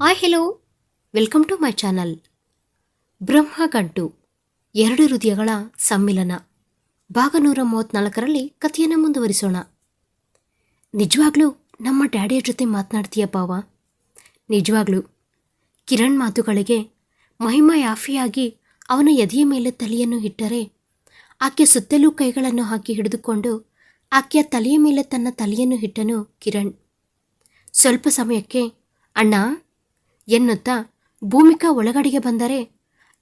Hi hello welcome to my channel Brahmagantu ಎರಡು ಹೃದಯಗಳ ಸಮ್ಮಿಲನ. ಭಾಗ ನೂರ ಮೂವತ್ನಾಲ್ಕರಲ್ಲಿ ಕಥೆಯನ್ನು ಮುಂದುವರಿಸೋಣ. ನಿಜವಾಗ್ಲೂ ನಮ್ಮ ಡ್ಯಾಡಿಯ ಜೊತೆ ಮಾತನಾಡ್ತೀಯ ಪಾವ? ನಿಜವಾಗ್ಲೂ. ಕಿರಣ್ ಮಾತುಗಳಿಗೆ ಮಹಿಮಾ ಯಾಫಿಯಾಗಿ ಅವನ ಎದೆಯ ಮೇಲೆ ತಲೆಯನ್ನು ಇಟ್ಟರೆ ಆಕೆ ಸುತ್ತಲೂ ಕೈಗಳನ್ನು ಹಾಕಿ ಹಿಡಿದುಕೊಂಡು ಆಕೆಯ ತಲೆಯ ಮೇಲೆ ತನ್ನ ತಲೆಯನ್ನು ಇಟ್ಟನು ಕಿರಣ್. ಸ್ವಲ್ಪ ಸಮಯಕ್ಕೆ, ಅಣ್ಣ ಎನ್ನುತ್ತಾ ಭೂಮಿಕಾ ಒಳಗಡೆಗೆ ಬಂದರೆ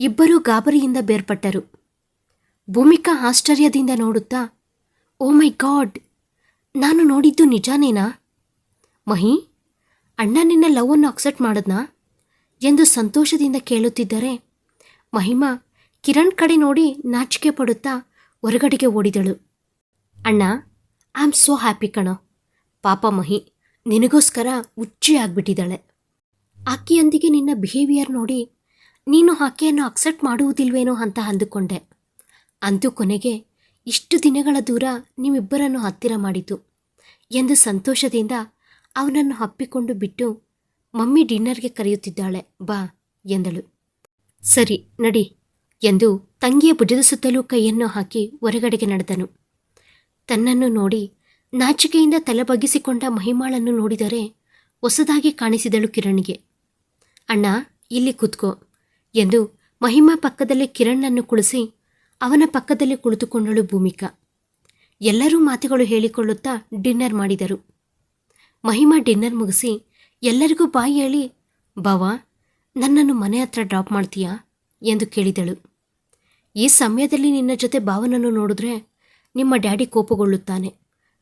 ಇಬ್ಬರೂ ಗಾಬರಿಯಿಂದ ಬೇರ್ಪಟ್ಟರು. ಭೂಮಿಕಾ ಆಶ್ಚರ್ಯದಿಂದ ನೋಡುತ್ತಾ, ಓ ಮೈ ಗಾಡ್, ನಾನು ನೋಡಿದ್ದು ನಿಜಾನೇನಾ? ಮಹಿ, ಅಣ್ಣ ನಿನ್ನ ಲವನ್ನು ಅಕ್ಸೆಪ್ಟ್ ಮಾಡದ್ನಾ? ಎಂದು ಸಂತೋಷದಿಂದ ಕೇಳುತ್ತಿದ್ದರೆ, ಮಹಿಮಾ ಕಿರಣ್ ಕಡೆ ನೋಡಿ ನಾಚಿಕೆ ಪಡುತ್ತಾ ಹೊರಗಡೆಗೆ ಓಡಿದಳು. ಅಣ್ಣ, ಐ ಆಮ್ ಸೋ ಹ್ಯಾಪಿ ಕಣೋ. ಪಾಪ ಮಹಿ, ನಿನಗೋಸ್ಕರ ಹುಚ್ಚಿ ಆಗ್ಬಿಟ್ಟಿದ್ದಾಳೆ. ಆಕೆಯೊಂದಿಗೆ ನಿನ್ನ ಬಿಹೇವಿಯರ್ ನೋಡಿ ನೀನು ಆಕೆಯನ್ನು ಅಕ್ಸೆಪ್ಟ್ ಮಾಡುವುದಿಲ್ವೇನೋ ಅಂತ ಅಂದುಕೊಂಡೆ. ಅಂತೂ ಕೊನೆಗೆ ಇಷ್ಟು ದಿನಗಳ ದೂರ ನೀವಿಬ್ಬರನ್ನು ಹತ್ತಿರ ಮಾಡಿತು ಎಂದು ಸಂತೋಷದಿಂದ ಅವನನ್ನು ಅಪ್ಪಿಕೊಂಡು ಬಿಟ್ಟು ಮಮ್ಮಿ ಡಿನ್ನರ್ಗೆ ಕರೆಯುತ್ತಿದ್ದಾಳೆ, ಬಾ ಎಂದಳು. ಸರಿ ನಡಿ ಎಂದು ತಂಗಿಯ ಭುಜದ ಸುತ್ತಲೂ ಕೈಯನ್ನು ಹಾಕಿ ಹೊರಗಡೆಗೆ ನಡೆದನು. ತನ್ನನ್ನು ನೋಡಿ ನಾಚಿಕೆಯಿಂದ ತಲೆ ಬಗ್ಗಿಸಿಕೊಂಡ ಮಹಿಮಾಳನ್ನು ನೋಡಿದರೆ ಹೊಸದಾಗಿ ಕಾಣಿಸಿದಳು ಕಿರಣ್ಗೆ. ಅಣ್ಣ, ಇಲ್ಲಿ ಕೂತ್ಕೋ ಎಂದು ಮಹಿಮಾ ಪಕ್ಕದಲ್ಲಿ ಕಿರಣ್ಣನ್ನು ಕುಳಿಸಿ ಅವನ ಪಕ್ಕದಲ್ಲಿ ಕುಳಿತುಕೊಂಡಳು ಭೂಮಿಕಾ. ಎಲ್ಲರೂ ಮಾತುಗಳು ಹೇಳಿಕೊಳ್ಳುತ್ತಾ ಡಿನ್ನರ್ ಮಾಡಿದರು. ಮಹಿಮಾ ಡಿನ್ನರ್ ಮುಗಿಸಿ ಎಲ್ಲರಿಗೂ ಬಾಯಿ ಹೇಳಿ, ಬಾವಾ, ನನ್ನನ್ನು ಮನೆ ಹತ್ರ ಡ್ರಾಪ್ ಮಾಡ್ತೀಯಾ? ಎಂದು ಕೇಳಿದಳು. ಈ ಸಮಯದಲ್ಲಿ ನಿನ್ನ ಜೊತೆ ಭಾವನನ್ನು ನೋಡಿದ್ರೆ ನಿಮ್ಮ ಡ್ಯಾಡಿ ಕೋಪಗೊಳ್ಳುತ್ತಾನೆ.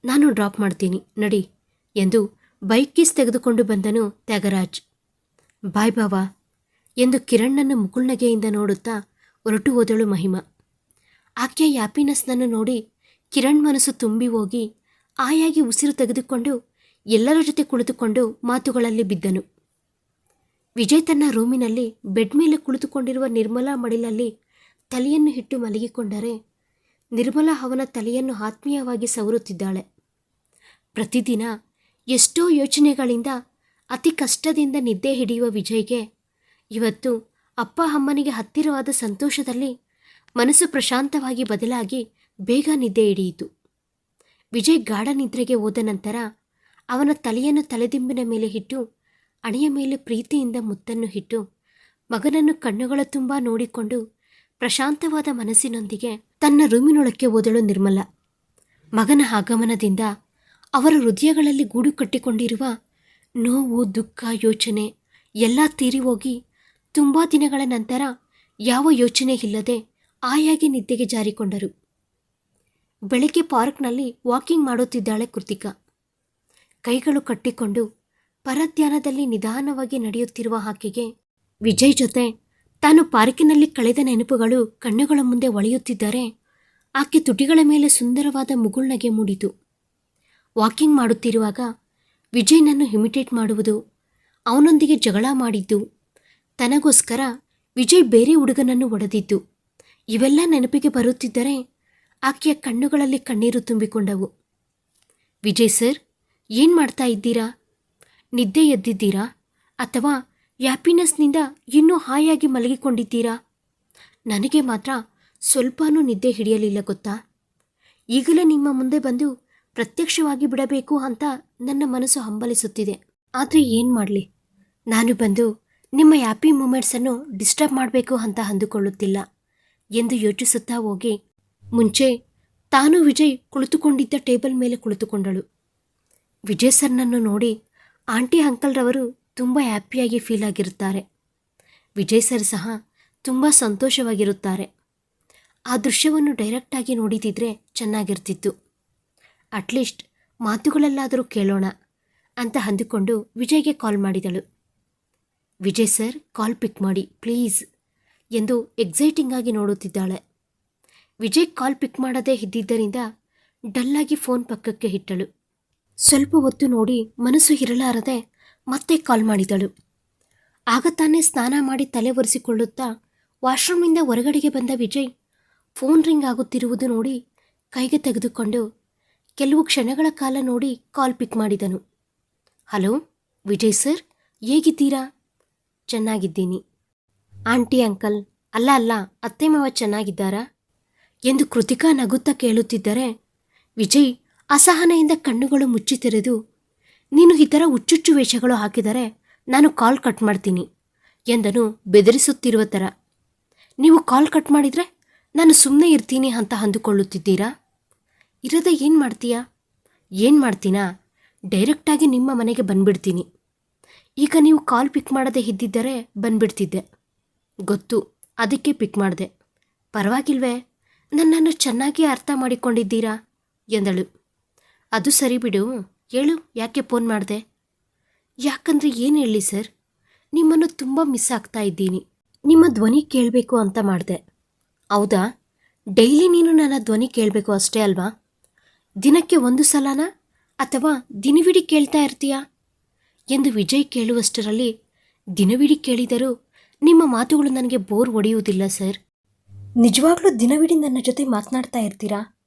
ನಾನು ಡ್ರಾಪ್ ಮಾಡ್ತೀನಿ, ನಡಿ ಎಂದು ಬೈಕ್ ಕೀಸ್ ತೆಗೆದುಕೊಂಡು ಬಂದನು ತ್ಯಾಗರಾಜ್. ಬಾಯ್ ಬಾವಾ ಎಂದು ಕಿರಣ್ಣನ್ನು ಮುಗುಳ್ನಗೆಯಿಂದ ನೋಡುತ್ತಾ ಹೊರಟು ಹೋದಳು ಮಹಿಮಾ. ಆಕೆಯ ಹ್ಯಾಪಿನೆಸ್ನನ್ನು ನೋಡಿ ಕಿರಣ್ ಮನಸ್ಸು ತುಂಬಿ ಹೋಗಿ ಆಯಾಗಿ ಉಸಿರು ತೆಗೆದುಕೊಂಡು ಎಲ್ಲರ ಜೊತೆ ಕುಳಿತುಕೊಂಡು ಮಾತುಗಳಲ್ಲಿ ಬಿದ್ದನು. ವಿಜಯ್ ತನ್ನ ರೂಮಿನಲ್ಲಿ ಬೆಡ್ ಮೇಲೆ ಕುಳಿತುಕೊಂಡಿರುವ ನಿರ್ಮಲಾ ಮಡಿಲಲ್ಲಿ ತಲೆಯನ್ನು ಹಿಟ್ಟು ಮಲಗಿಕೊಂಡರೆ ನಿರ್ಮಲಾ ಅವನ ತಲೆಯನ್ನು ಆತ್ಮೀಯವಾಗಿ ಸವರುತ್ತಿದ್ದಾಳೆ. ಪ್ರತಿದಿನ ಎಷ್ಟೋ ಯೋಚನೆಗಳಿಂದ ಅತಿ ಕಷ್ಟದಿಂದ ನಿದ್ದೆ ಹಿಡಿಯುವ ವಿಜಯ್ಗೆ ಇವತ್ತು ಅಪ್ಪ ಅಮ್ಮನಿಗೆ ಹತ್ತಿರವಾದ ಸಂತೋಷದಲ್ಲಿ ಮನಸ್ಸು ಪ್ರಶಾಂತವಾಗಿ ಬದಲಾಗಿ ಬೇಗ ನಿದ್ದೆ ಹಿಡಿಯಿತು. ವಿಜಯ್ ಗಾಢ ನಿದ್ರೆಗೆ ಹೋದ ನಂತರ ಅವನ ತಲೆಯನ್ನು ತಲೆದಿಂಬಿನ ಮೇಲೆ ಇಟ್ಟು ಅಣೆಯ ಮೇಲೆ ಪ್ರೀತಿಯಿಂದ ಮುತ್ತನ್ನು ಇಟ್ಟು ಮಗನನ್ನು ಕಣ್ಣುಗಳ ತುಂಬ ನೋಡಿಕೊಂಡು ಪ್ರಶಾಂತವಾದ ಮನಸ್ಸಿನೊಂದಿಗೆ ತನ್ನ ರೂಮಿನೊಳಕ್ಕೆ ಓದಳು ನಿರ್ಮಲ. ಮಗನ ಆಗಮನದಿಂದ ಅವರ ಹೃದಯಗಳಲ್ಲಿ ಗೂಡು ಕಟ್ಟಿಕೊಂಡಿರುವ ನೋವು, ದುಃಖ, ಯೋಚನೆ ಎಲ್ಲ ತೀರಿ ಹೋಗಿ ತುಂಬ ದಿನಗಳ ನಂತರ ಯಾವ ಯೋಚನೆ ಇಲ್ಲದೆ ಆಯಾಗಿ ನಿದ್ದೆಗೆ ಜಾರಿಕೊಂಡರು. ಬೆಳಗ್ಗೆ ಪಾರ್ಕ್ನಲ್ಲಿ ವಾಕಿಂಗ್ ಮಾಡುತ್ತಿದ್ದಾಳೆ ಕೃತಿಕಾ. ಕೈಗಳು ಕಟ್ಟಿಕೊಂಡು ಪರಧ್ಯಾನದಲ್ಲಿ ನಿಧಾನವಾಗಿ ನಡೆಯುತ್ತಿರುವ ಆಕೆಗೆ ವಿಜಯ್ ಜೊತೆ ತಾನು ಪಾರ್ಕಿನಲ್ಲಿ ಕಳೆದ ನೆನಪುಗಳು ಕಣ್ಣುಗಳ ಮುಂದೆ ಒಳೆಯುತ್ತಿದ್ದರೆ ಆಕೆ ತುಟಿಗಳ ಮೇಲೆ ಸುಂದರವಾದ ಮುಗುಳ್ನಗೆ ಮೂಡಿತು. ವಾಕಿಂಗ್ ಮಾಡುತ್ತಿರುವಾಗ ವಿಜಯ್ನನ್ನು ಹಿಮಿಟೇಟ್ ಮಾಡುವುದು, ಅವನೊಂದಿಗೆ ಜಗಳ ಮಾಡಿದ್ದು, ತನಗೋಸ್ಕರ ವಿಜಯ್ ಬೇರೆ ಹುಡುಗನನ್ನು ಒಡೆದಿದ್ದು, ಇವೆಲ್ಲ ನೆನಪಿಗೆ ಬರುತ್ತಿದ್ದರೆ ಆಕೆಯ ಕಣ್ಣುಗಳಲ್ಲಿ ಕಣ್ಣೀರು ತುಂಬಿಕೊಂಡವು. ವಿಜಯ್ ಸರ್, ಏನು ಮಾಡ್ತಾ ಇದ್ದೀರಾ? ನಿದ್ದೆ ಎದ್ದಿದ್ದೀರಾ? ಅಥವಾ ಹ್ಯಾಪಿನೆಸ್ನಿಂದ ಇನ್ನೂ ಹಾಯಾಗಿ ಮಲಗಿಕೊಂಡಿದ್ದೀರಾ? ನನಗೆ ಮಾತ್ರ ಸ್ವಲ್ಪನೂ ನಿದ್ದೆ ಹಿಡಿಯಲಿಲ್ಲ ಗೊತ್ತಾ? ಈಗಲೇ ನಿಮ್ಮ ಮುಂದೆ ಬಂದು ಪ್ರತ್ಯಕ್ಷವಾಗಿ ಬಿಡಬೇಕು ಅಂತ ನನ್ನ ಮನಸ್ಸು ಹಂಬಲಿಸುತ್ತಿದೆ. ಆದರೆ ಏನು ಮಾಡಲಿ? ನಾನು ಬಂದು ನಿಮ್ಮ ಹ್ಯಾಪಿ ಮೂಮೆಂಟ್ಸನ್ನು ಡಿಸ್ಟರ್ಬ್ ಮಾಡಬೇಕು ಅಂತ ಅಂದುಕೊಳ್ಳುತ್ತಿಲ್ಲ ಎಂದು ಯೋಚಿಸುತ್ತಾ ಹೋಗಿ, ಮುಂಚೆ ತಾನು ವಿಜಯ್ ಕುಳಿತುಕೊಂಡಿದ್ದ ಟೇಬಲ್ ಮೇಲೆ ಕುಳಿತುಕೊಂಡಳು. ವಿಜಯ್ ಸರ್ನನ್ನು ನೋಡಿ ಆಂಟಿ ಅಂಕಲ್ರವರು ತುಂಬ ಹ್ಯಾಪಿಯಾಗಿ ಫೀಲ್ ಆಗಿರುತ್ತಾರೆ. ವಿಜಯ್ ಸರ್ ಸಹ ತುಂಬ ಸಂತೋಷವಾಗಿರುತ್ತಾರೆ. ಆ ದೃಶ್ಯವನ್ನು ಡೈರೆಕ್ಟಾಗಿ ನೋಡಿದಿದ್ರೆ ಚೆನ್ನಾಗಿರ್ತಿತ್ತು. ಅಟ್ಲೀಸ್ಟ್ ಮಾತುಗಳಲ್ಲಾದರೂ ಕೇಳೋಣ ಅಂತ ಅಂದುಕೊಂಡು ವಿಜಯ್ಗೆ ಕಾಲ್ ಮಾಡಿದಳು. ವಿಜಯ್ ಸರ್, ಕಾಲ್ ಪಿಕ್ ಮಾಡಿ, ಪ್ಲೀಸ್ ಎಂದು ಎಕ್ಸೈಟಿಂಗ್ ಆಗಿ ನೋಡುತ್ತಿದ್ದಾಳೆ. ವಿಜಯ್ ಕಾಲ್ ಪಿಕ್ ಮಾಡದೇ ಇದ್ದಿದ್ದರಿಂದ ಡಲ್ಲಾಗಿ ಫೋನ್ ಪಕ್ಕಕ್ಕೆ ಇಟ್ಟಳು. ಸ್ವಲ್ಪ ಹೊತ್ತು ನೋಡಿ ಮನಸ್ಸು ಇರಲಾರದೆ ಮತ್ತೆ ಕಾಲ್ ಮಾಡಿದಳು. ಆಗ ತಾನೇ ಸ್ನಾನ ಮಾಡಿ ತಲೆ ಒರೆಸಿಕೊಳ್ಳುತ್ತಾ ವಾಶ್ರೂಮ್ನಿಂದ ಹೊರಗಡೆಗೆ ಬಂದ ವಿಜಯ್ ಫೋನ್ ರಿಂಗ್ ಆಗುತ್ತಿರುವುದು ನೋಡಿ ಕೈಗೆ ತೆಗೆದುಕೊಂಡು ಕೆಲವು ಕ್ಷಣಗಳ ಕಾಲ ನೋಡಿ ಕಾಲ್ ಪಿಕ್ ಮಾಡಿದನು. ಹಲೋ, ವಿಜಯ್ ಸರ್, ಹೇಗಿದ್ದೀರಾ? ಚೆನ್ನಾಗಿದ್ದೀನಿ. ಆಂಟಿ, ಅಂಕಲ್, ಅಲ್ಲ ಅಲ್ಲ, ಅತ್ತೆ, ಮಾವ ಚೆನ್ನಾಗಿದ್ದಾರಾ? ಎಂದು ಕೃತಿಕಾ ನಗುತ್ತಾ ಕೇಳುತ್ತಿದ್ದರೆ, ವಿಜಯ್, ಅಸಹನೆಯಿಂದ ಕಣ್ಣುಗಳು ಮುಚ್ಚಿ ತೆರೆದು, ನೀನು ಈ ಥರ ಹುಚ್ಚುಚ್ಚು ವೇಷಗಳು ಹಾಕಿದರೆ ನಾನು ಕಾಲ್ ಕಟ್ ಮಾಡ್ತೀನಿ, ಎಂದನು ಬೆದರಿಸುತ್ತಿರುವ ಥರ. ನೀವು ಕಾಲ್ ಕಟ್ ಮಾಡಿದರೆ ನಾನು ಸುಮ್ಮನೆ ಇರ್ತೀನಿ ಅಂತ ಅಂದುಕೊಳ್ಳುತ್ತಿದ್ದೀರಾ? ಇರದೆ ಏನು ಮಾಡ್ತೀಯಾ? ಏನು ಮಾಡ್ತೀನಾ? ಡೈರೆಕ್ಟಾಗಿ ನಿಮ್ಮ ಮನೆಗೆ ಬಂದ್ಬಿಡ್ತೀನಿ. ಈಗ ನೀವು ಕಾಲ್ ಪಿಕ್ ಮಾಡದೆ ಇದ್ದಿದ್ದರೆ ಬಂದ್ಬಿಡ್ತಿದ್ದೆ. ಗೊತ್ತು, ಅದಕ್ಕೆ ಪಿಕ್ ಮಾಡಿದೆ. ಪರವಾಗಿಲ್ವೇ? ನನ್ನನ್ನು ಚೆನ್ನಾಗಿ ಅರ್ಥ ಮಾಡಿಕೊಂಡಿದ್ದೀರಾ? ಎಂದಳು. ಅದು ಸರಿ ಬಿಡು. ಹೇಳು, ಯಾಕೆ ಫೋನ್ ಮಾಡಿದೆ? ಯಾಕಂದ್ರೆ ಏನು ಹೇಳಿ ಸರ್? ನಿಮ್ಮನ್ನು ತುಂಬ ಮಿಸ್ ಆಗ್ತಾ ಇದ್ದೀನಿ. ನಿಮ್ಮ ಧ್ವನಿ ಕೇಳಬೇಕು ಅಂತ ಮಾಡಿದೆ. ಹೌದಾ? ಡೈಲಿ ನೀನು ನನ್ನ ಧ್ವನಿ ಕೇಳಬೇಕು ಅಷ್ಟೇ ಅಲ್ವಾ? ದಿನಕ್ಕೆ ಒಂದು ಸಲನಾ? ಅಥವಾ ದಿನವಿಡಿ ಕೇಳ್ತಾ ಇರ್ತೀಯಾ? ಎಂದು ವಿಜಯ್ ಕೇಳುವಷ್ಟರಲ್ಲಿ, ದಿನವಿಡಿ ಕೇಳಿದರೂ ನಿಮ್ಮ ಮಾತುಗಳು ನನಗೆ ಬೋರ್ ಹೊಡೆಯುವುದಿಲ್ಲ, ಸರ್. ನಿಜವಾಗ್ಲೂ ದಿನವಿಡಿ ನನ್ನ ಜೊತೆ ಮಾತನಾಡ್ತಾ ಇರ್ತೀರಾ?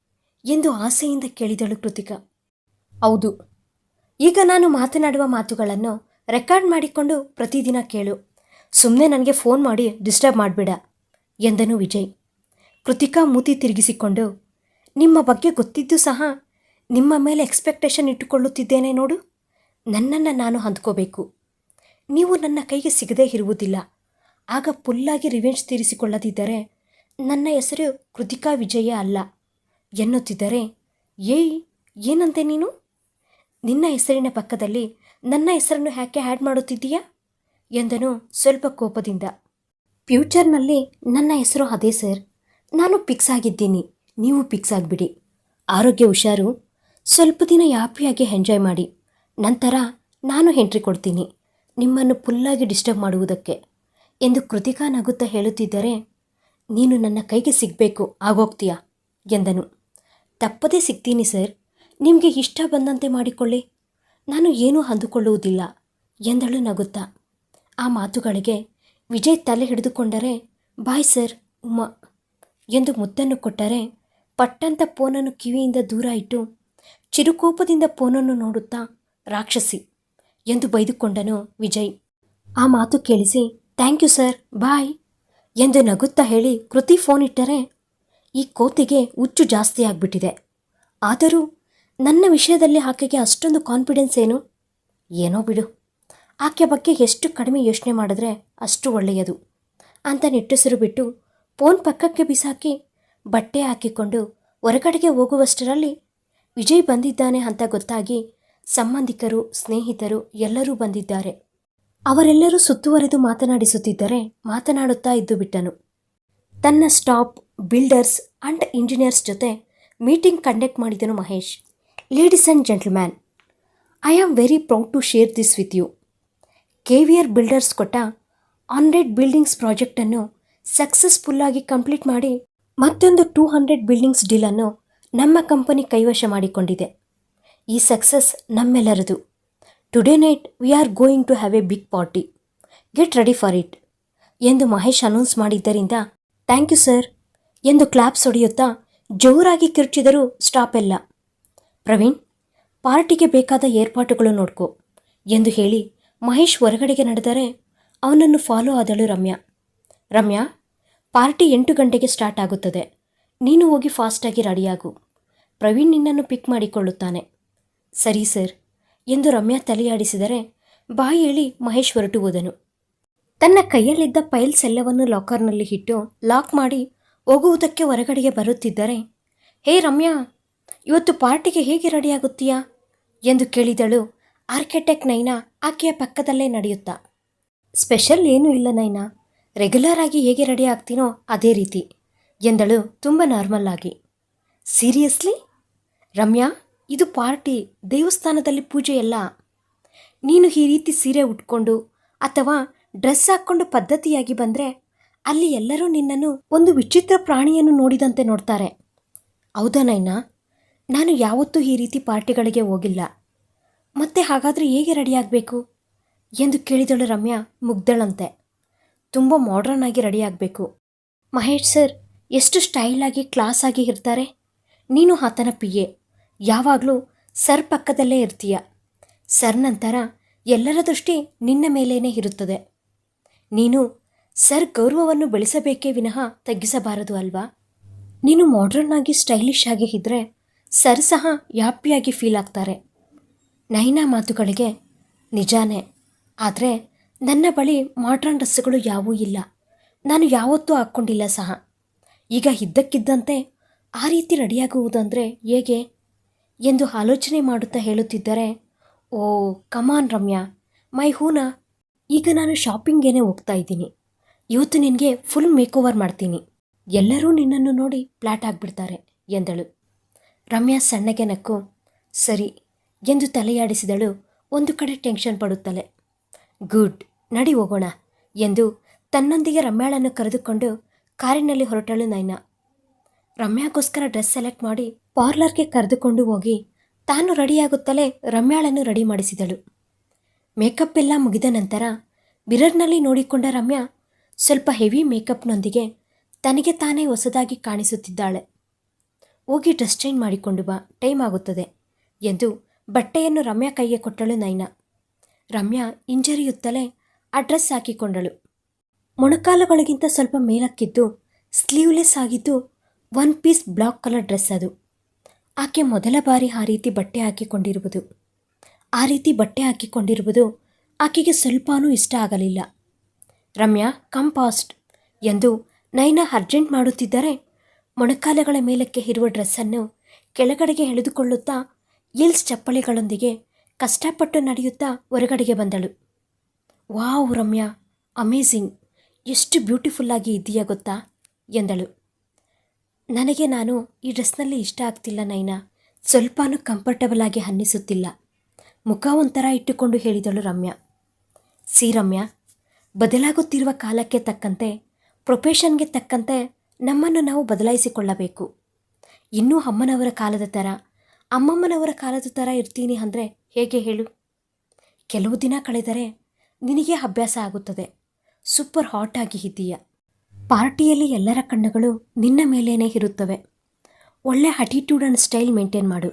ಎಂದು ಆಸೆಯಿಂದ ಕೇಳಿದಳು ಕೃತಿಕಾ. ಹೌದು. ಈಗ ನಾನು ಮಾತನಾಡುವ ಮಾತುಗಳನ್ನು ರೆಕಾರ್ಡ್ ಮಾಡಿಕೊಂಡು ಪ್ರತಿದಿನ ಕೇಳು. ಸುಮ್ಮನೆ ನನಗೆ ಫೋನ್ ಮಾಡಿ ಡಿಸ್ಟರ್ಬ್ ಮಾಡಬೇಡ, ಎಂದನು ವಿಜಯ್. ಕೃತಿಕಾ ಮೂತಿ ತಿರುಗಿಸಿಕೊಂಡು ನಿಮ್ಮ ಬಗ್ಗೆ ಗೊತ್ತಿದ್ದು ಸಹ ನಿಮ್ಮ ಮೇಲೆ ಎಕ್ಸ್ಪೆಕ್ಟೇಷನ್ ಇಟ್ಟುಕೊಳ್ಳುತ್ತಿದ್ದೇನೆ ನೋಡು. ನನ್ನನ್ನು ನಾನು ಹೊಂದ್ಕೋಬೇಕು ನೀವು ನನ್ನ ಕೈಗೆ ಸಿಗದೇ ಇರುವುದಿಲ್ಲ. ಆಗ ಪುಲ್ಲಾಗಿ ರಿವೆಂಜ್ ತೀರಿಸಿಕೊಳ್ಳದಿದ್ದರೆ ನನ್ನ ಹೆಸರು ಕೃತಿಕಾ ವಿಜಯ ಅಲ್ಲ ಎನ್ನುತ್ತಿದ್ದರೆ ಏಯ್, ಏನಂತೆ ನೀನು? ನಿನ್ನ ಹೆಸರಿನ ಪಕ್ಕದಲ್ಲಿ ನನ್ನ ಹೆಸರನ್ನು ಯಾಕೆ ಆ್ಯಡ್ ಮಾಡುತ್ತಿದ್ದೀಯಾ? ಎಂದನು ಸ್ವಲ್ಪ ಕೋಪದಿಂದ. ಫ್ಯೂಚರ್ನಲ್ಲಿ ನನ್ನ ಹೆಸರು ಅದೇ ಸರ್ ನಾನು ಫಿಕ್ಸ್ ಆಗಿದ್ದೀನಿ. ನೀವು ಫಿಕ್ಸ್ ಆಗಿಬಿಡಿ. ಆರೋಗ್ಯ ಹುಷಾರು. ಸ್ವಲ್ಪ ದಿನ ಹ್ಯಾಪಿಯಾಗಿ ಎಂಜಾಯ್ ಮಾಡಿ. ನಂತರ ನಾನು ಎಂಟ್ರಿ ಕೊಡ್ತೀನಿ. ನಿಮ್ಮನ್ನು ಫುಲ್ಲಾಗಿ ಡಿಸ್ಟರ್ಬ್ ಮಾಡುವುದಕ್ಕೆ. ಎಂದು ಕೃತಿಕಾ ನಗುತ್ತಾ ಹೇಳುತ್ತಿದ್ದರೆ, ನೀನು ನನ್ನ ಕೈಗೆ ಸಿಗಬೇಕು, ಆಗೋಗ್ತೀಯಾ? ಎಂದನು. ತಪ್ಪದೇ ಸಿಗ್ತೀನಿ, ಸರ್. ನಿಮಗೆ ಇಷ್ಟ ಬಂದಂತೆ ಮಾಡಿಕೊಳ್ಳಿ. ನಾನು ಏನೂ ಅಂದುಕೊಳ್ಳುವುದಿಲ್ಲ, ಎಂದಳು ನಗುತ್ತಾ. ಆ ಮಾತುಗಳಿಗೆ ವಿಜಯ್ ತಲೆ ಹಿಡಿದುಕೊಂಡರೆ, ಬಾಯ್, ಸರ್ ಉಮ್ಮ ಎಂದು ಮುತ್ತನ್ನು ಕೊಟ್ಟರೆ ಪಟ್ಟಂತ ಫೋನನ್ನು ಕಿವಿಯಿಂದ ದೂರ ಇಟ್ಟು ಚಿರುಕೋಪದಿಂದ ಫೋನನ್ನು ನೋಡುತ್ತಾ ರಾಕ್ಷಸಿ ಎಂದು ಬೈದುಕೊಂಡನು ವಿಜಯ್. ಆ ಮಾತು ಕೇಳಿಸಿ, ಥ್ಯಾಂಕ್ ಯು ಸರ್, ಬಾಯ್ ಎಂದು ನಗುತ್ತಾ ಹೇಳಿ ಕೃತಿ ಫೋನ್ ಇಟ್ಟರೆ ಈ ಕೋತಿಗೆ ಹುಚ್ಚು ಜಾಸ್ತಿ ಆಗಿಬಿಟ್ಟಿದೆ. ಆದರೂ ನನ್ನ ವಿಷಯದಲ್ಲಿ ಆಕೆಗೆ ಅಷ್ಟೊಂದು ಕಾನ್ಫಿಡೆನ್ಸ್ ಏನು? ಏನೋ ಬಿಡು. ಆಕೆ ಬಗ್ಗೆ ಎಷ್ಟು ಕಡಿಮೆ ಯೋಚನೆ ಮಾಡಿದ್ರೆ ಅಷ್ಟು ಒಳ್ಳೆಯದು ಅಂತ ನಿಟ್ಟುಸಿರು ಬಿಟ್ಟು ಫೋನ್ ಪಕ್ಕಕ್ಕೆ ಬಿಸಾಕಿ ಬಟ್ಟೆ ಹಾಕಿಕೊಂಡು ಹೊರಗಡೆಗೆ ಹೋಗುವಷ್ಟರಲ್ಲಿ ವಿಜಯ್ ಬಂದಿದ್ದಾನೆ ಅಂತ ಗೊತ್ತಾಗಿ ಸಂಬಂಧಿಕರು, ಸ್ನೇಹಿತರು ಎಲ್ಲರೂ ಬಂದಿದ್ದಾರೆ. ಅವರೆಲ್ಲರೂ ಸುತ್ತುವರೆದು ಮಾತನಾಡಿಸುತ್ತಿದ್ದರೆ ಮಾತನಾಡುತ್ತಾ ಇದ್ದು ಬಿಟ್ಟನು. ತನ್ನ ಸ್ಟಾಪ್ ಬಿಲ್ಡರ್ಸ್ ಅಂಡ್ ಇಂಜಿನಿಯರ್ಸ್ ಜೊತೆ ಮೀಟಿಂಗ್ ಕಂಡಕ್ಟ್ ಮಾಡಿದನು Mahesh. Ladies and gentleman, I am very proud to share this with you. K V R builders ಕೊಟ್ಟ ಹಂಡ್ರೆಡ್ ಬಿಲ್ಡಿಂಗ್ಸ್ ಪ್ರಾಜೆಕ್ಟನ್ನು ಸಕ್ಸಸ್ಫುಲ್ಲಾಗಿ ಕಂಪ್ಲೀಟ್ ಮಾಡಿ ಮತ್ತೊಂದು ಟೂ ಹಂಡ್ರೆಡ್ ಬಿಲ್ಡಿಂಗ್ಸ್ ಡೀಲನ್ನು ನಮ್ಮ ಕಂಪನಿ ಕೈವಶ ಮಾಡಿಕೊಂಡಿದೆ. ಈ success ನಮ್ಮೆಲ್ಲರದು. Today night we are going to have a big party get ready for it ಎಂದು ಮಹೇಶ್ ಅನೌನ್ಸ್ ಮಾಡಿದ್ದರಿಂದ ಥ್ಯಾಂಕ್ ಯು ಸರ್ ಎಂದು ಕ್ಲಾಪ್ಸ್ ಹೊಡೆಯುತ್ತಾ ಜೋರಾಗಿ ಕಿರುಚಿದರು ಸ್ಟಾಪ್ ಎಲ್ಲ. ಪ್ರವೀಣ್, ಪಾರ್ಟಿಗೆ ಬೇಕಾದ ಏರ್ಪಾಟುಗಳು ನೋಡ್ಕೋ. ಎಂದು ಹೇಳಿ ಮಹೇಶ್ ಹೊರಗಡೆಗೆ ನಡೆದರೆ ಅವನನ್ನು ಫಾಲೋ ಆದಳು ರಮ್ಯಾ. ರಮ್ಯಾ ಪಾರ್ಟಿ ಎಂಟು ಗಂಟೆಗೆ ಸ್ಟಾರ್ಟ್ ಆಗುತ್ತದೆ. ನೀನು ಹೋಗಿ ಫಾಸ್ಟಾಗಿ ರೆಡಿಯಾಗು. ಪ್ರವೀಣ್ ನಿನ್ನನ್ನು ಪಿಕ್ ಮಾಡಿಕೊಳ್ಳುತ್ತಾನೆ. ಸರಿ ಸರ್. ಎಂದು ರಮ್ಯಾ ತಲೆಯಾಡಿಸಿದರೆ ಬಾಯಿ ಹೇಳಿ ಮಹೇಶ್ ಹೊರಟು ಹೋದನು. ತನ್ನ ಕೈಯಲ್ಲಿದ್ದ ಫೈಲ್ಸ್ ಎಲ್ಲವನ್ನು ಲಾಕರ್ನಲ್ಲಿ ಇಟ್ಟು ಲಾಕ್ ಮಾಡಿ ಹೋಗುವುದಕ್ಕೆ ಹೊರಗಡೆಗೆ ಬರುತ್ತಿದ್ದರೆ, ಹೇ ರಮ್ಯಾ, ಇವತ್ತು ಪಾರ್ಟಿಗೆ ಹೇಗೆ ರೆಡಿಯಾಗುತ್ತೀಯಾ? ಎಂದು ಕೇಳಿದಳು ಆರ್ಕಿಟೆಕ್ಟ್ ನೈನಾ, ಆಕೆಯ ಪಕ್ಕದಲ್ಲೇ ನಡೆಯುತ್ತಾ. ಸ್ಪೆಷಲ್ ಏನೂ ಇಲ್ಲ ನೈನಾ. ರೆಗ್ಯುಲರ್ ಆಗಿ ಹೇಗೆ ರೆಡಿ ಆಗ್ತೀನೋ ಅದೇ ರೀತಿ. ಎಂದಳು ತುಂಬ ನಾರ್ಮಲ್ ಆಗಿ. ಸೀರಿಯಸ್ಲಿ ರಮ್ಯಾ, ಇದು ಪಾರ್ಟಿ ದೇವಸ್ಥಾನದಲ್ಲಿ ಪೂಜೆ ಅಲ್ಲ. ನೀನು ಈ ರೀತಿ ಸೀರೆ ಉಟ್ಕೊಂಡು ಅಥವಾ ಡ್ರೆಸ್ ಹಾಕ್ಕೊಂಡು ಪದ್ಧತಿಯಾಗಿ ಬಂದರೆ ಅಲ್ಲಿ ಎಲ್ಲರೂ ನಿನ್ನನ್ನು ಒಂದು ವಿಚಿತ್ರ ಪ್ರಾಣಿಯನ್ನು ನೋಡಿದಂತೆ ನೋಡ್ತಾರೆ. ಹೌದಾ ನೈನಾ? ನಾನು ಯಾವತ್ತೂ ಈ ರೀತಿ ಪಾರ್ಟಿಗಳಿಗೆ ಹೋಗಿಲ್ಲ. ಮತ್ತೆ ಹಾಗಾದರೆ ಹೇಗೆ ರೆಡಿಯಾಗಬೇಕು ಎಂದು ಕೇಳಿದಳು ರಮ್ಯಾ ಮುಗ್ದಳಂತೆ. ತುಂಬ ಮಾಡ್ರನ್ ಆಗಿ ರೆಡಿ ಆಗಬೇಕು. ಮಹೇಶ್ ಸರ್ ಎಷ್ಟು ಸ್ಟೈಲಾಗಿ ಕ್ಲಾಸ್ ಆಗಿ ಇರ್ತಾರೆ? ನೀನು ಆತನ ಪಿ ಎ ಯಾವಾಗಲೂ ಸರ್ ಪಕ್ಕದಲ್ಲೇ ಇರ್ತೀಯ. ಸರ್ ನಂತರ ಎಲ್ಲರ ದೃಷ್ಟಿ ನಿನ್ನ ಮೇಲೇನೇ ಇರುತ್ತದೆ. ನೀನು ಸರ್ ಗೌರವವನ್ನು ಬೆಳೆಸಬೇಕೇ ವಿನಃ ತಗ್ಗಿಸಬಾರದು ಅಲ್ವಾ? ನೀನು ಮಾಡ್ರನ್ ಆಗಿ ಸ್ಟೈಲಿಶ್ ಆಗಿ ಇದ್ದರೆ ಸರ್ ಸಹ ಯಾಪಿಯಾಗಿ ಫೀಲ್ ಆಗ್ತಾರೆ. ನೈನಾ ಮಾತುಗಳಿಗೆ ನಿಜಾನೇ. ಆದರೆ ನನ್ನ ಬಳಿ ಮಾಡ್ರನ್ ಡ್ರೆಸ್ಸುಗಳು ಯಾವೂ ಇಲ್ಲ. ನಾನು ಯಾವತ್ತೂ ಹಾಕ್ಕೊಂಡಿಲ್ಲ ಸಹ. ಈಗ ಇದ್ದಕ್ಕಿದ್ದಂತೆ ಆ ರೀತಿ ರೆಡಿಯಾಗುವುದಂದರೆ ಹೇಗೆ? ಎಂದು ಆಲೋಚನೆ ಮಾಡುತ್ತಾ ಹೇಳುತ್ತಿದ್ದರೆ, ಓ ಕಮಾನ್ ರಮ್ಯಾ, ಮೈ ಹೂನ, ಈಗ ನಾನು ಶಾಪಿಂಗೇನೆ ಹೋಗ್ತಾ ಇದ್ದೀನಿ. ಇವತ್ತು ನಿನಗೆ ಫುಲ್ ಮೇಕ್ ಓವರ್ ಮಾಡ್ತೀನಿ. ಎಲ್ಲರೂ ನಿನ್ನನ್ನು ನೋಡಿ ಪ್ಲಾಟ್ ಆಗಿಬಿಡ್ತಾರೆ, ಎಂದಳು. ರಮ್ಯಾ ಸಣ್ಣಗೆ ನಕ್ಕು, ಸರಿ, ಎಂದು ತಲೆಯಾಡಿಸಿದಳು. ಒಂದು ಕಡೆ ಟೆನ್ಷನ್ ಪಡುತ್ತಲೆ. ಗುಡ್, ನಡಿ ಹೋಗೋಣ ಎಂದು ತನ್ನೊಂದಿಗೆ ರಮ್ಯಾಳನ್ನು ಕರೆದುಕೊಂಡು ಕಾರಿನಲ್ಲಿ ಹೊರಟಳು ನೈನಾ. ರಮ್ಯಾಗೋಸ್ಕರ ಡ್ರೆಸ್ ಸೆಲೆಕ್ಟ್ ಮಾಡಿ ಪಾರ್ಲರ್ಗೆ ಕರೆದುಕೊಂಡು ಹೋಗಿ ತಾನು ರೆಡಿಯಾಗುತ್ತಲೇ ರಮ್ಯಾಳನ್ನು ರೆಡಿ ಮಾಡಿಸಿದಳು. ಮೇಕಪ್ ಎಲ್ಲ ಮುಗಿದ ನಂತರ ಮಿರರ್ನಲ್ಲಿ ನೋಡಿಕೊಂಡ ರಮ್ಯಾ ಸ್ವಲ್ಪ ಹೆವಿ ಮೇಕಪ್ನೊಂದಿಗೆ ತನಗೆ ತಾನೇ ಹೊಸದಾಗಿ ಕಾಣಿಸುತ್ತಿದ್ದಾಳೆ. ಹೋಗಿ ಡ್ರೆಸ್ ಚೇಂಜ್ ಮಾಡಿಕೊಂಡು ಬಾ, ಟೈಮ್ ಆಗುತ್ತದೆ ಎಂದು ಬಟ್ಟೆಯನ್ನು ರಮ್ಯಾ ಕೈಗೆ ಕೊಟ್ಟಳು ನೈನಾ. ರಮ್ಯಾ ಹಿಂಜರಿಯುತ್ತಲೇ ಆ ಡ್ರೆಸ್ ಹಾಕಿಕೊಂಡಳು. ಮೊಣಕಾಲುಗಳಿಗಿಂತ ಸ್ವಲ್ಪ ಮೇಲಕ್ಕಿದ್ದು, ಸ್ಲೀವ್ಲೆಸ್ ಆಗಿದ್ದು, one piece black colour dress ಅದು. ಆಕೆ ಮೊದಲ ಬಾರಿ ಆ ರೀತಿ ಬಟ್ಟೆ ಹಾಕಿಕೊಂಡಿರುವುದು. ಆ ರೀತಿ ಬಟ್ಟೆ ಹಾಕಿಕೊಂಡಿರುವುದು ಆಕೆಗೆ ಸ್ವಲ್ಪನೂ ಇಷ್ಟ ಆಗಲಿಲ್ಲ. ರಮ್ಯಾ ಕಂಪಾಸ್ಟ್ ಎಂದು ನೈನಾ ಅರ್ಜೆಂಟ್ ಮಾಡುತ್ತಿದ್ದರೆ, ಮೊಣಕಾಲುಗಳ ಮೇಲಕ್ಕೆ ಇರುವ ಡ್ರೆಸ್ಸನ್ನು ಕೆಳಗಡೆಗೆ ಎಳೆದುಕೊಳ್ಳುತ್ತಾ ಇಲ್ಸ್ ಚಪ್ಪಲಿಗಳೊಂದಿಗೆ ಕಷ್ಟಪಟ್ಟು ನಡೆಯುತ್ತಾ ಹೊರಗಡೆಗೆ ಬಂದಳು. Wow Ramya, amazing. ಎಷ್ಟು ಬ್ಯೂಟಿಫುಲ್ಲಾಗಿ ಇದೆಯಾ ಗೊತ್ತಾ? ಎಂದಳು. ನನಗೆ ನಾನು ಈ ಡ್ರೆಸ್ನಲ್ಲಿ ಇಷ್ಟ ಆಗ್ತಿಲ್ಲ ನೈನಾ. ಸ್ವಲ್ಪನೂ ಕಂಫರ್ಟಬಲ್ ಆಗಿ ಅನ್ನಿಸುತ್ತಿಲ್ಲ ಮುಖ ಒಂಥರ ಇಟ್ಟುಕೊಂಡು ಹೇಳಿದಳು ರಮ್ಯಾ. ಸಿ ರಮ್ಯಾ, ಬದಲಾಗುತ್ತಿರುವ ಕಾಲಕ್ಕೆ ತಕ್ಕಂತೆ, ಪ್ರೊಫೆಷನ್ಗೆ ತಕ್ಕಂತೆ ನಮ್ಮನ್ನು ನಾವು ಬದಲಾಯಿಸಿಕೊಳ್ಳಬೇಕು. ಇನ್ನೂ ಅಮ್ಮನವರ ಕಾಲದ ಥರ, ಅಮ್ಮಮ್ಮನವರ ಕಾಲದ ಥರ ಇರ್ತೀನಿ ಅಂದರೆ ಹೇಗೆ ಹೇಳು? ಕೆಲವು ದಿನ ಕಳೆದರೆ ನಿನಗೆ ಅಭ್ಯಾಸ ಆಗುತ್ತದೆ. ಸೂಪರ್ ಹಾಟ್ ಆಗಿ ಇದ್ದೀಯ ಪಾರ್ಟಿಯಲ್ಲಿ ಎಲ್ಲರ ಕಣ್ಣುಗಳು ನಿನ್ನ ಮೇಲೇನೇ ಇರುತ್ತವೆ. ಒಳ್ಳೆ ಅಟಿಟ್ಯೂಡ್ ಆ್ಯಂಡ್ ಸ್ಟೈಲ್ ಮೇಂಟೈನ್ ಮಾಡು.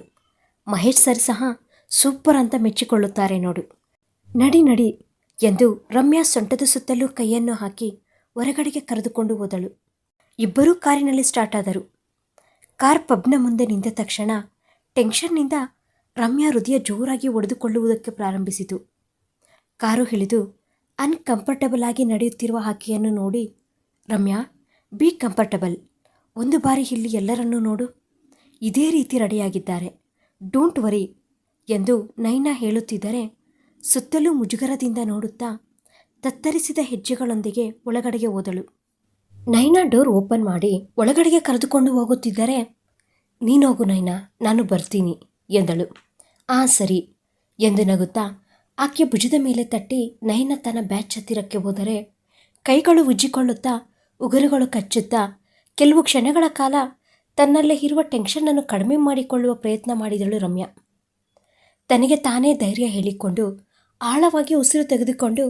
ಮಹೇಶ್ ಸರ್ ಸಹ ಸೂಪರ್ ಅಂತ ಮೆಚ್ಚಿಕೊಳ್ಳುತ್ತಾರೆ ನೋಡು. ನಡಿ ನಡಿ ಎಂದು ರಮ್ಯಾ ಸೊಂಟದ ಸುತ್ತಲೂ ಕೈಯನ್ನು ಹಾಕಿ ಹೊರಗಡೆಗೆ ಕರೆದುಕೊಂಡು ಹೋದಳು. ಇಬ್ಬರೂ ಕಾರಿನಲ್ಲಿ ಸ್ಟಾರ್ಟ್ ಆದರು. ಕಾರ್ ಪಬ್ನ ಮುಂದೆ ನಿಂತ ತಕ್ಷಣ ಟೆನ್ಷನ್ನಿಂದ ರಮ್ಯಾ ಹೃದಯ ಜೋರಾಗಿ ಒಡೆದುಕೊಳ್ಳುವುದಕ್ಕೆ ಪ್ರಾರಂಭಿಸಿತು. ಕಾರು ಇಳಿದು ಅನ್ಕಂಫರ್ಟಬಲ್ ಆಗಿ ನಡೆಯುತ್ತಿರುವ ಹಾಕಿಯನ್ನು ನೋಡಿ, ರಮ್ಯಾ ಬಿ ಕಂಫರ್ಟಬಲ್ ಒಂದು ಬಾರಿ ಇಲ್ಲಿ ಎಲ್ಲರನ್ನೂ ನೋಡು. ಇದೇ ರೀತಿ ರೆಡಿಯಾಗಿದ್ದಾರೆ. ಡೋಂಟ್ ವರಿ ಎಂದು ನೈನಾ ಹೇಳುತ್ತಿದ್ದರೆ, ಸುತ್ತಲೂ ಮುಜುಗರದಿಂದ ನೋಡುತ್ತಾ ತತ್ತರಿಸಿದ ಹೆಜ್ಜೆಗಳೊಂದಿಗೆ ಒಳಗಡೆಗೆ ಹೋದಳು. ನೈನಾ ಡೋರ್ ಓಪನ್ ಮಾಡಿ ಒಳಗಡೆಗೆ ಕರೆದುಕೊಂಡು ಹೋಗುತ್ತಿದ್ದರೆ ನೀನೋಗು ನೈನಾ, ನಾನು ಬರ್ತೀನಿ ಎಂದಳು. ಆ ಸರಿ ಎಂದು ನಗುತ್ತಾ ಆಕೆ ಭುಜದ ಮೇಲೆ ತಟ್ಟಿ ನಯನ ತನ್ನ ಬ್ಯಾಚ್ ಹತ್ತಿರಕ್ಕೆ ಹೋದರೆ ಕೈಗಳು ಉಜ್ಜಿಕೊಳ್ಳುತ್ತಾ ಉಗುರುಗಳು ಕಚ್ಚುತ್ತಾ ಕೆಲವು ಕ್ಷಣಗಳ ಕಾಲ ತನ್ನಲ್ಲೇ ಇರುವ ಟೆನ್ಷನ್ನನ್ನು ಕಡಿಮೆ ಮಾಡಿಕೊಳ್ಳುವ ಪ್ರಯತ್ನ ಮಾಡಿದಳು ರಮ್ಯಾ. ತನಗೆ ತಾನೇ ಧೈರ್ಯ ಹೇಳಿಕೊಂಡು ಆಳವಾಗಿ ಉಸಿರು ತೆಗೆದುಕೊಂಡು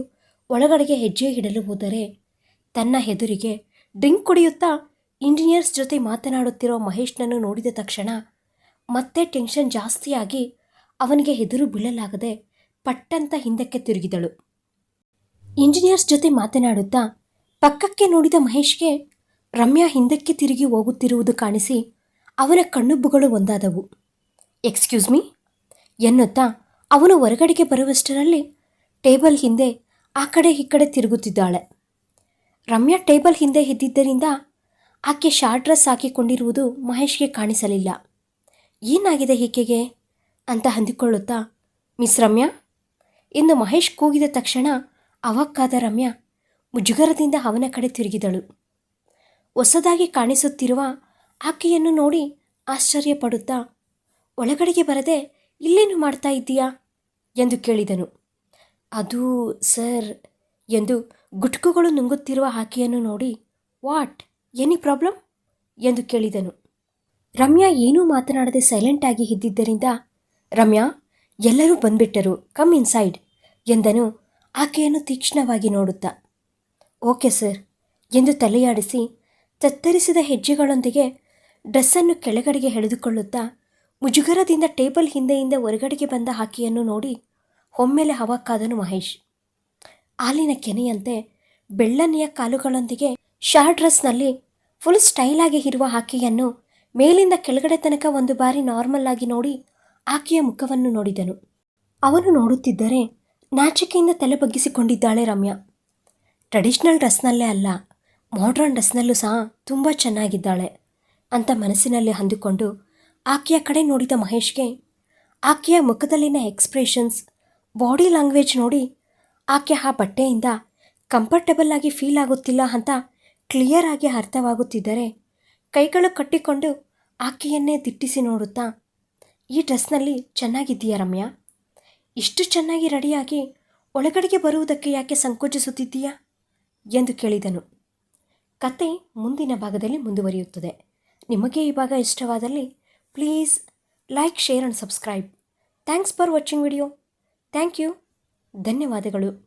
ಒಳಗಡೆಗೆ ಹೆಜ್ಜೆ ಇಡಲು ಹೋದರೆ ತನ್ನ ಎದುರಿಗೆ ಡ್ರಿಂಕ್ ಕುಡಿಯುತ್ತಾ ಇಂಜಿನಿಯರ್ಸ್ ಜೊತೆ ಮಾತನಾಡುತ್ತಿರುವ ಮಹೇಶ್ನನ್ನು ನೋಡಿದ ತಕ್ಷಣ ಮತ್ತೆ ಟೆನ್ಷನ್ ಜಾಸ್ತಿಯಾಗಿ ಅವನಿಗೆ ಎದುರು ಬೀಳಲಾಗದೆ ಪಟ್ಟಂತ ಹಿಂದಕ್ಕೆ ತಿರುಗಿದಳು. ಇಂಜಿನಿಯರ್ಸ್ ಜೊತೆ ಮಾತನಾಡುತ್ತಾ ಪಕ್ಕಕ್ಕೆ ನೋಡಿದ ಮಹೇಶ್ಗೆ ರಮ್ಯಾ ಹಿಂದಕ್ಕೆ ತಿರುಗಿ ಹೋಗುತ್ತಿರುವುದು ಕಾಣಿಸಿ ಅವನ ಕಣ್ಣುಬ್ಬುಗಳು ಒಂದಾದವು. Excuse me? ಎನ್ನುತ್ತಾ ಅವನು ಹೊರಗಡೆಗೆ ಬರುವಷ್ಟರಲ್ಲಿ ಟೇಬಲ್ ಹಿಂದೆ ಆ ಕಡೆ ಈ ಕಡೆ ತಿರುಗುತ್ತಿದ್ದಾಳೆ. ರಮ್ಯಾ ಟೇಬಲ್ ಹಿಂದೆ ಇದ್ದಿದ್ದರಿಂದ ಆಕೆ ಶಾರ್ಟ್ ಡ್ರೆಸ್ ಹಾಕಿಕೊಂಡಿರುವುದು ಮಹೇಶ್ಗೆ ಕಾಣಿಸಲಿಲ್ಲ. ಏನಾಗಿದೆ ಈಕೆಗೆ? ಅಂತ ಅಂದುಕೊಳ್ಳುತ್ತಾ ಮಿಸ್ ರಮ್ಯಾ ಎಂದು ಮಹೇಶ್ ಕೂಗಿದ ತಕ್ಷಣ ಅವಕ್ಕಾದ ರಮ್ಯಾ ಮುಜುಗರದಿಂದ ಅವನ ಕಡೆ ತಿರುಗಿದಳು. ಹೊಸದಾಗಿ ಕಾಣಿಸುತ್ತಿರುವ ಆಕೆಯನ್ನು ನೋಡಿ ಆಶ್ಚರ್ಯಪಡುತ್ತಾ ಒಳಗಡೆಗೆ ಬರದೆ ಇಲ್ಲೇನು ಮಾಡ್ತಾ ಇದ್ದೀಯಾ? ಎಂದು ಕೇಳಿದನು. ಅದು ಸರ್, ಎಂದು ಗುಟ್ಕುಗಳು ನುಂಗುತ್ತಿರುವ ಆಕೆಯನ್ನು ನೋಡಿ, ವಾಟ್, ಎನಿ ಪ್ರಾಬ್ಲಮ್? ಎಂದು ಕೇಳಿದನು. ರಮ್ಯಾ ಏನೂ ಮಾತನಾಡದೆ ಸೈಲೆಂಟ್ ಆಗಿ ಇದ್ದಿದ್ದರಿಂದ ರಮ್ಯಾ, ಎಲ್ಲರೂ ಬಂದ್ಬಿಟ್ಟರು. ಕಮ್ ಇನ್ಸೈಡ್ ಎಂದನು ಆಕೆಯನ್ನು ತೀಕ್ಷ್ಣವಾಗಿ ನೋಡುತ್ತಾ. ಓಕೆ ಸರ್ ಎಂದು ತಲೆಯಾಡಿಸಿ ತತ್ತರಿಸಿದ ಹೆಜ್ಜೆಗಳೊಂದಿಗೆ ಡ್ರೆಸ್ಸನ್ನು ಕೆಳಗಡೆಗೆ ಎಳೆದುಕೊಳ್ಳುತ್ತಾ ಮುಜುಗರದಿಂದ ಟೇಬಲ್ ಹಿಂದೆಯಿಂದ ಹೊರಗಡೆಗೆ ಬಂದ ಹಾಕಿಯನ್ನು ನೋಡಿ ಒಮ್ಮೆಲೆ ಹವಕ್ಕಾದನು ಮಹೇಶ್. ಹಾಲಿನ ಕೆನೆಯಂತೆ ಬೆಳ್ಳನೆಯ ಕಾಲುಗಳೊಂದಿಗೆ ಶಾರ್ಟ್ ಡ್ರೆಸ್ನಲ್ಲಿ ಫುಲ್ ಸ್ಟೈಲಾಗಿ ಇರುವ ಹಾಕಿಯನ್ನು ಮೇಲಿಂದ ಕೆಳಗಡೆ ತನಕ ಒಂದು ಬಾರಿ ನಾರ್ಮಲ್ ಆಗಿ ನೋಡಿ ಆಕೆಯ ಮುಖವನ್ನು ನೋಡಿದನು. ಅವನು ನೋಡುತ್ತಿದ್ದರೆ ನಾಚಿಕೆಯಿಂದ ತಲೆ ಬಗ್ಗಿಸಿಕೊಂಡಿದ್ದಾಳೆ ರಮ್ಯಾ. ಟ್ರೆಡಿಷ್ನಲ್ ಡ್ರೆಸ್ನಲ್ಲೇ ಅಲ್ಲ, ಮಾಡ್ರನ್ ಡ್ರೆಸ್ನಲ್ಲೂ ಸಹ ತುಂಬ ಚೆನ್ನಾಗಿದ್ದಾಳೆ ಅಂತ ಮನಸ್ಸಿನಲ್ಲಿ ಅಂದುಕೊಂಡು ಆಕೆಯ ಕಡೆ ನೋಡಿದ ಮಹೇಶ್ಗೆ ಆಕೆಯ ಮುಖದಲ್ಲಿನ ಎಕ್ಸ್ಪ್ರೆಷನ್ಸ್, ಬಾಡಿ ಲ್ಯಾಂಗ್ವೇಜ್ ನೋಡಿ ಆಕೆ ಆ ಬಟ್ಟೆಯಿಂದ ಕಂಫರ್ಟಬಲ್ ಆಗಿ ಫೀಲ್ ಆಗುತ್ತಿಲ್ಲ ಅಂತ ಕ್ಲಿಯರ್ ಆಗಿ ಅರ್ಥವಾಗುತ್ತಿದ್ದರೆ ಕೈಗಳು ಕಟ್ಟಿಕೊಂಡು ಆಕೆಯನ್ನೇ ದಿಟ್ಟಿಸಿ ನೋಡುತ್ತಾ ಈ ಡ್ರೆಸ್ನಲ್ಲಿ ಚೆನ್ನಾಗಿದ್ದೀಯಾ ರಮ್ಯಾ? ಇಷ್ಟು ಚೆನ್ನಾಗಿ ರೆಡಿಯಾಗಿ ಒಳಗಡೆಗೆ ಬರುವುದಕ್ಕೆ ಯಾಕೆ ಸಂಕೋಚಿಸುತ್ತಿದ್ದೀಯಾ? ಎಂದು ಕೇಳಿದನು. ಕತೆ ಮುಂದಿನ ಭಾಗದಲ್ಲಿ ಮುಂದುವರಿಯುತ್ತದೆ. ನಿಮಗೆ ಈ ಭಾಗ ಇಷ್ಟವಾದಲ್ಲಿ please like, share and subscribe. Thanks for watching video. Thank you. ಧನ್ಯವಾದಗಳು.